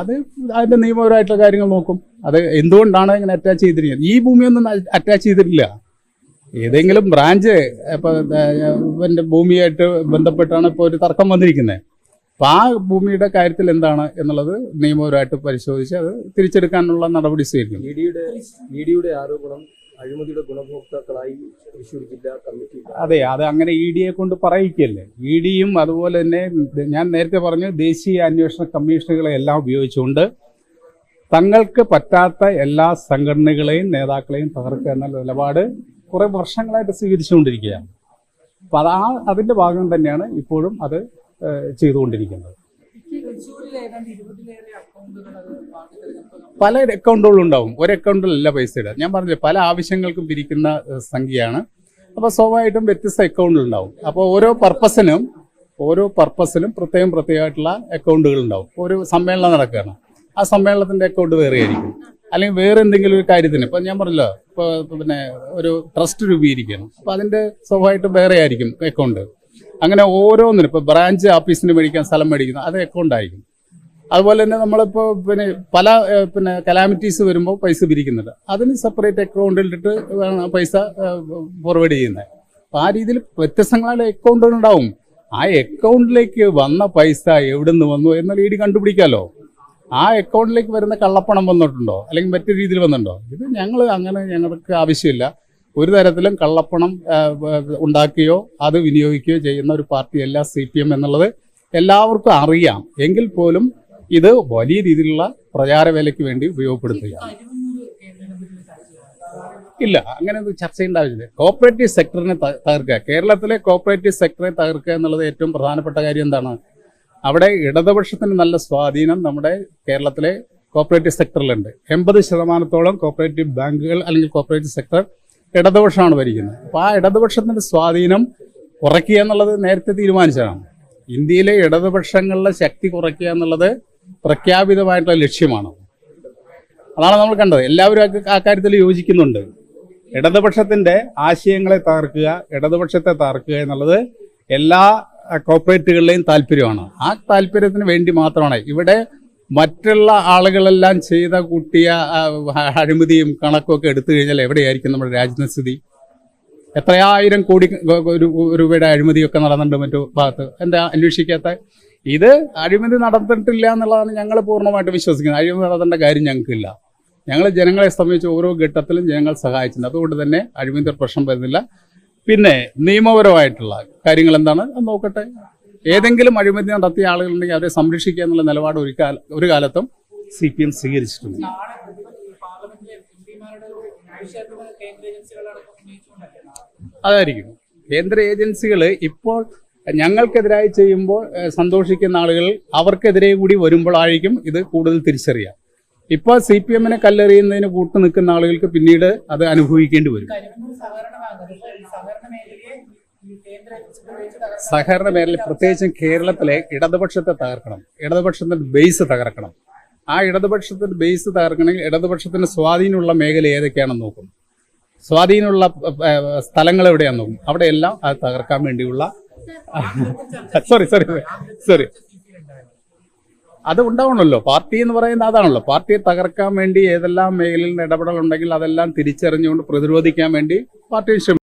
അത് അതിന്റെ നിയമപരമായിട്ടുള്ള കാര്യങ്ങൾ നോക്കും. അത് എന്തുകൊണ്ടാണ് ഇങ്ങനെ അറ്റാച്ച് ചെയ്തിരിക്കുന്നത്? ഈ ഭൂമിയൊന്നും അറ്റാച്ച് ചെയ്തിട്ടില്ല. ഏതെങ്കിലും ബ്രാഞ്ച് ഇപ്പൊ എന്റെ ഭൂമിയായിട്ട് ബന്ധപ്പെട്ടാണ് ഇപ്പോൾ ഒരു തർക്കം വന്നിരിക്കുന്നത് അപ്പൊ ആ ഭൂമിയുടെ കാര്യത്തിൽ എന്താണ് എന്നുള്ളത് നിയമപരമായിട്ട് പരിശോധിച്ച് അത് തിരിച്ചെടുക്കാനുള്ള നടപടി സ്വീകരിക്കും. ആരോപണം അഴിമതിയുടെ ഗുണഭോക്താക്കളായി തൃശ്ശൂർ ജില്ലാ കമ്മിറ്റി അതെ അത് അങ്ങനെ ഇ ഡിയെ കൊണ്ട് പറയിക്കല്ലേ? ഇ ഡിയും അതുപോലെ തന്നെ ഞാൻ നേരത്തെ പറഞ്ഞു ദേശീയ അന്വേഷണ കമ്മീഷനുകളെ എല്ലാം ഉപയോഗിച്ചുകൊണ്ട് തങ്ങൾക്ക് പറ്റാത്ത എല്ലാ സംഘടനകളെയും നേതാക്കളെയും തകർക്കുക എന്ന നിലപാട് കുറെ വർഷങ്ങളായിട്ട് സ്വീകരിച്ചുകൊണ്ടിരിക്കുകയാണ്. അപ്പൊ അത് ആ അതിന്റെ ഭാഗം തന്നെയാണ് ഇപ്പോഴും അത് ചെയ്തുകൊണ്ടിരിക്കുന്നത്. പല അക്കൗണ്ടുകളും ഉണ്ടാവും. ഒരു അക്കൗണ്ടിലല്ല പൈസ ഇടുക. ഞാൻ പറഞ്ഞില്ലേ പല ആവശ്യങ്ങൾക്കും പിരിക്കുന്ന സംഖ്യയാണ്. അപ്പോൾ സ്വാഭാവികമായിട്ടും വ്യത്യസ്ത അക്കൗണ്ടുകൾ ഉണ്ടാവും. അപ്പോൾ ഓരോ പർപ്പസിനും ഓരോ പർപ്പസിനും പ്രത്യേകം പ്രത്യേകമായിട്ടുള്ള അക്കൗണ്ടുകൾ ഉണ്ടാവും. ഒരു സമ്മേളനം നടക്കുകയാണ്. ആ സമ്മേളനത്തിന്റെ അക്കൗണ്ട് വേറെ ആയിരിക്കും. അല്ലെങ്കിൽ വേറെ എന്തെങ്കിലും ഒരു കാര്യത്തിന് ഇപ്പം ഞാൻ പറഞ്ഞല്ലോ ഇപ്പോൾ പിന്നെ ഒരു ട്രസ്റ്റ് രൂപീകരിക്കുകയാണ്. അപ്പോൾ അതിന്റെ സ്വാഭാവികമായിട്ടും വേറെ ആയിരിക്കും അക്കൗണ്ട് അങ്ങനെ ഓരോന്നിനും ഇപ്പോൾ ബ്രാഞ്ച് ഓഫീസിന് മേടിക്കാൻ സ്ഥലം മേടിക്കുന്ന അത് അക്കൗണ്ട് ആയിരിക്കും. അതുപോലെ തന്നെ നമ്മളിപ്പോൾ പിന്നെ പല പിന്നെ കലാമിറ്റീസ് വരുമ്പോൾ പൈസ പിരിക്കുന്നുണ്ട്. അതിന് സെപ്പറേറ്റ് അക്കൗണ്ടിലിട്ട് വേണം പൈസ ഫോർവേഡ് ചെയ്യുന്നത് അപ്പോൾ ആ രീതിയിൽ വ്യത്യസ്തങ്ങളായ അക്കൗണ്ടുകൾ ഉണ്ടാവും. ആ അക്കൗണ്ടിലേക്ക് വന്ന പൈസ എവിടെ നിന്ന് വന്നു എന്നുള്ള ഇടി കണ്ടുപിടിക്കാമല്ലോ ആ അക്കൗണ്ടിലേക്ക് വരുന്ന കള്ളപ്പണം വന്നിട്ടുണ്ടോ? അല്ലെങ്കിൽ മറ്റു രീതിയിൽ വന്നിട്ടുണ്ടോ? ഇത് ഞങ്ങൾ അങ്ങനെ ഞങ്ങൾക്ക് ആവശ്യമില്ല. ഒരു തരത്തിലും കള്ളപ്പണം ഉണ്ടാക്കുകയോ അത് വിനിയോഗിക്കുകയോ ചെയ്യുന്ന ഒരു പാർട്ടിയല്ല സി പി എം എന്നുള്ളത്. എല്ലാവർക്കും അറിയാം. എങ്കിൽ പോലും ഇത് വലിയ രീതിയിലുള്ള പ്രചാരവേലയ്ക്ക് വേണ്ടി ഉപയോഗപ്പെടുത്തുക അരിമൂന്ന് കേന്ദ്ര കമ്മിറ്റിയിൽ ചർച്ച ചെയ്യാം ഇല്ല അങ്ങനെ ഒരു ചർച്ച ഉണ്ടാവില്ല. ആവശ്യമില്ല കോപ്പറേറ്റീവ് സെക്ടറിനെ തകർക്കുക. കേരളത്തിലെ കോപ്പറേറ്റീവ് സെക്ടറെ തകർക്കുക എന്നുള്ളത് ഏറ്റവും പ്രധാനപ്പെട്ട കാര്യം എന്താണ്? അവിടെ ഇടതുപക്ഷത്തിന് നല്ല സ്വാധീനം നമ്മുടെ കേരളത്തിലെ കോപ്പറേറ്റീവ് സെക്ടറിലുണ്ട്. എൺപത് ശതമാനത്തോളം കോപ്പറേറ്റീവ് ബാങ്കുകൾ അല്ലെങ്കിൽ കോപ്പറേറ്റീവ് സെക്ടർ ഇടതുപക്ഷമാണ് ഭരിക്കുന്നത്. അപ്പോൾ ആ ഇടതുപക്ഷത്തിന്റെ സ്വാധീനം കുറയ്ക്കുക എന്നുള്ളത് നേരത്തെ തീരുമാനിച്ചതാണ്. ഇന്ത്യയിലെ ഇടതുപക്ഷങ്ങളുടെ ശക്തി കുറയ്ക്കുക എന്നുള്ളത് പ്രഖ്യാപിതമായിട്ടുള്ള ലക്ഷ്യമാണ് അതാണ് നമ്മൾ കണ്ടത്. എല്ലാവരും ആ- കാര്യത്തിൽ യോജിക്കുന്നുണ്ട്. ഇടതുപക്ഷത്തിന്റെ ആശയങ്ങളെ തകർക്കുക ഇടതുപക്ഷത്തെ തകർക്കുക എന്നുള്ളത് എല്ലാ ആ, കോർപ്പറേറ്റുകളുടെയും താല്പര്യമാണ്. ആ താല്പര്യത്തിന് വേണ്ടി മാത്രമാണ്. ഇവിടെ മറ്റുള്ള ആളുകളെല്ലാം ചെയ്ത കൂട്ടിയ അഴിമതിയും കണക്കും ഒക്കെ എടുത്തു കഴിഞ്ഞാൽ എവിടെയായിരിക്കും നമ്മുടെ രാജ്യത്തിന്റെ സ്ഥിതി? എത്രയായിരം കോടി രൂപയുടെ അഴിമതിയൊക്കെ നടന്നിട്ടുണ്ട് മറ്റു ഭാഗത്ത്. എന്താ അന്വേഷിക്കാത്ത ഇത് അഴിമതി നടന്നിട്ടില്ല എന്നുള്ളതാണ് ഞങ്ങൾ പൂർണമായിട്ട് വിശ്വസിക്കുന്നത്. അഴിമതി നടത്തേണ്ട കാര്യം ഞങ്ങൾക്കില്ല. ഞങ്ങൾ ജനങ്ങളെ സംബന്ധിച്ച് ഓരോ ഘട്ടത്തിലും ജനങ്ങൾ സഹായിച്ചിട്ടുണ്ട്. അതുകൊണ്ട് തന്നെ അഴിമതി പ്രശ്നം വരുന്നില്ല. പിന്നെ നിയമപരമായിട്ടുള്ള കാര്യങ്ങൾ എന്താണ്? നോക്കട്ടെ. ഏതെങ്കിലും അഴിമതി നടത്തിയ ആളുകളുണ്ടെങ്കിൽ അവരെ സംരക്ഷിക്കുക എന്നുള്ള നിലപാട് ഒരു കാല ഒരു കാലത്തും സി പി എം സ്വീകരിച്ചിട്ടുണ്ട് അതായിരിക്കും. കേന്ദ്ര ഏജൻസികൾ ഇപ്പോൾ ഞങ്ങൾക്കെതിരായി ചെയ്യുമ്പോൾ സന്തോഷിക്കുന്ന ആളുകൾ അവർക്കെതിരെ കൂടി വരുമ്പോഴായിരിക്കും ഇത് കൂടുതൽ തിരിച്ചറിയാം ഇപ്പോൾ സി പി എമ്മിനെ കല്ലെറിയുന്നതിന് കൂട്ടു നിൽക്കുന്ന ആളുകൾക്ക് പിന്നീട് അത് അനുഭവിക്കേണ്ടി വരും. സഹകരണ മേഖല പ്രത്യേകിച്ചും കേരളത്തിലെ ഇടതുപക്ഷത്തെ തകർക്കണം ഇടതുപക്ഷത്തിന്റെ ബേസ് തകർക്കണം. ആ ഇടതുപക്ഷത്തിന്റെ ബേസ് തകർക്കണമെങ്കിൽ ഇടതുപക്ഷത്തിന്റെ സ്വാധീനമുള്ള മേഖല ഏതൊക്കെയാണെന്ന് നോക്കും. സ്വാധീനമുള്ള സ്ഥലങ്ങൾ എവിടെയാണെന്ന് നോക്കും. അവിടെയെല്ലാം അത് തകർക്കാൻ വേണ്ടിയുള്ള സോറി സോറി സോറി അത് ഉണ്ടാവണമല്ലോ. പാർട്ടി എന്ന് പറയുന്നത് അതാണല്ലോ. പാർട്ടിയെ തകർക്കാൻ വേണ്ടി ഏതെല്ലാം മേഖലയിൽ ഇടപെടലുണ്ടെങ്കിൽ അതെല്ലാം തിരിച്ചറിഞ്ഞുകൊണ്ട് പ്രതിരോധിക്കാൻ വേണ്ടി പാർട്ടി ശ്രമിക്കും